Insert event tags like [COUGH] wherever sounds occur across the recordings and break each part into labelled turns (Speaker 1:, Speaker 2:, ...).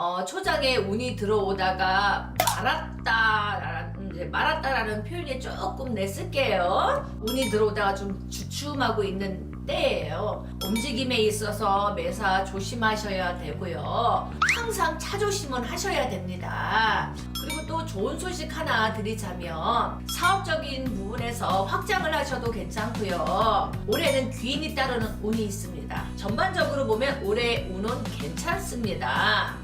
Speaker 1: 어, 초장에 운이 들어오다가 말았다, 이제 말았다라는 표현이 조금 내 쓸게요. 운이 들어오다가 좀 주춤하고 있는 때예요. 움직임에 있어서 매사 조심하셔야 되고요. 항상 차조심은 하셔야 됩니다. 그리고 또 좋은 소식 하나 드리자면 사업적인 부분에서 확장을 하셔도 괜찮고요. 올해는 귀인이 따르는 운이 있습니다. 전반적으로 보면 올해 운은 괜찮습니다.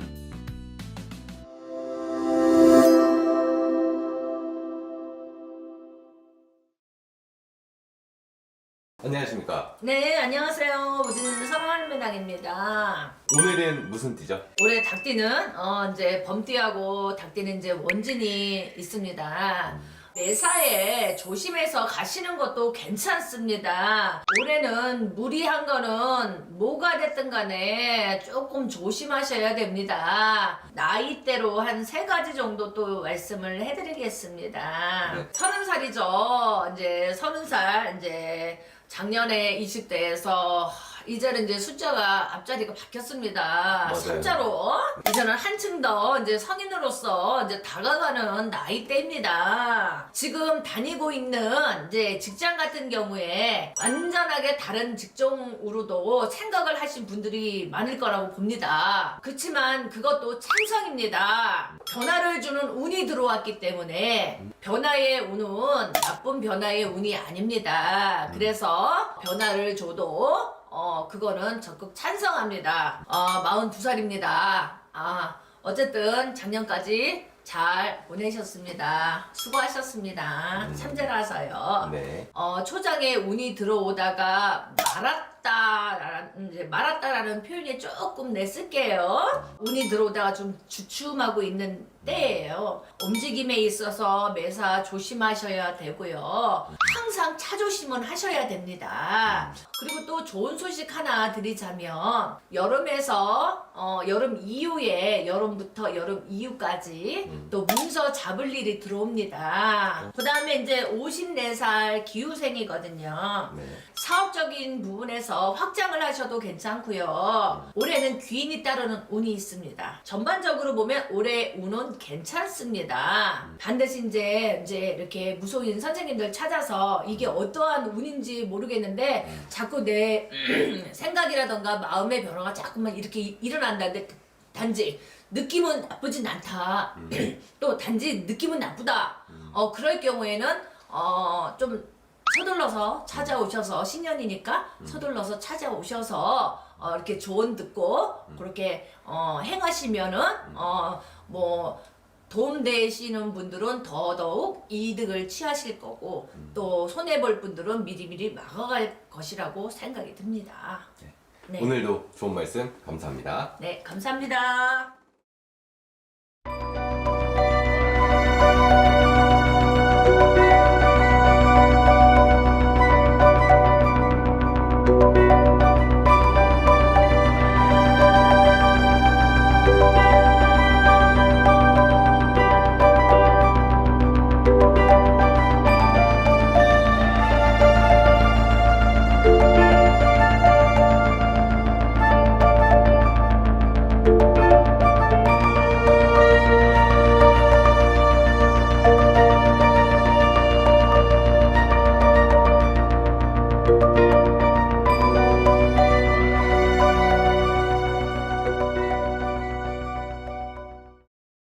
Speaker 2: 안녕하십니까.
Speaker 1: 네, 안녕하세요. 우진은 성황매당입니다.
Speaker 2: 오늘은 무슨 띠죠?
Speaker 1: 올해 닭띠는 어 이제 범띠하고 닭띠는 이제 원진이 있습니다. 매사에 조심해서 가시는 것도 괜찮습니다. 올해는 무리한 거는 뭐가 됐든 간에 조금 조심하셔야 됩니다. 나이대로 한 세 가지 정도 또 말씀을 해드리겠습니다.
Speaker 2: 네.
Speaker 1: 서른 살이죠. 이제 서른 살 이제 작년에 20대에서 이제는 이제 숫자가 앞자리가 바뀌었습니다.
Speaker 2: 맞아요.
Speaker 1: 숫자로 이제는 한층 더 이제 성인으로서 이제 다가가는 나이대입니다. 지금 다니고 있는 이제 직장 같은 경우에 완전하게 다른 직종으로도 생각을 하신 분들이 많을 거라고 봅니다. 그렇지만 그것도 찬성입니다. 변화를 주는 운이 들어왔기 때문에 변화의 운은 나쁜 변화의 운이 아닙니다. 그래서 변화를 줘도 어 그거는 적극 찬성합니다. 어 42살입니다. 아 어쨌든 작년까지 잘 보내셨습니다. 수고하셨습니다. 참재라서요.
Speaker 2: 네.
Speaker 1: 어, 초장에 운이 들어오다가 말았다, 이제 말았다라는 표현이 조금 내 쓸게요. 운이 들어오다가 좀 주춤하고 있는 때예요. 움직임에 있어서 매사 조심하셔야 되고요. 항상 차조심은 하셔야 됩니다. 그리고 또 좋은 소식 하나 드리자면 여름에서 어, 여름 이후에 여름부터 여름 이후까지
Speaker 2: 음.
Speaker 1: 또 문서 잡을 일이 들어옵니다. 그 다음에 이제 54살 기후생이거든요.
Speaker 2: 네.
Speaker 1: 사업적인 부분에서 확장을 하셔도 괜찮고요. 올해는 귀인이 따르는 운이 있습니다. 전반적으로 보면 올해 운은 괜찮습니다. 반드시 이제 이제 이렇게 무속인 선생님들 찾아서 이게 어떠한 운인지 모르겠는데 자꾸 내 [CLEARS THROAT] 생각이라던가 마음의 변화가 자꾸만 이렇게 이- 일어난다는데 단지 느낌은 나쁘진 않다. [CLEARS THROAT] 또 단지 느낌은 나쁘다. 어 그럴 경우에는 어좀 서둘러서 찾아오셔서 신년이니까 서둘러서 찾아오셔서 어, 이렇게 조언 듣고 그렇게 어, 행하시면은 어, 뭐 돈 되시는 분들은 더더욱 이득을 취하실 거고 또 손해 볼 분들은 미리미리 막아갈 것이라고 생각이 듭니다. 네.
Speaker 2: 오늘도 좋은 말씀 감사합니다.
Speaker 1: 네, 감사합니다.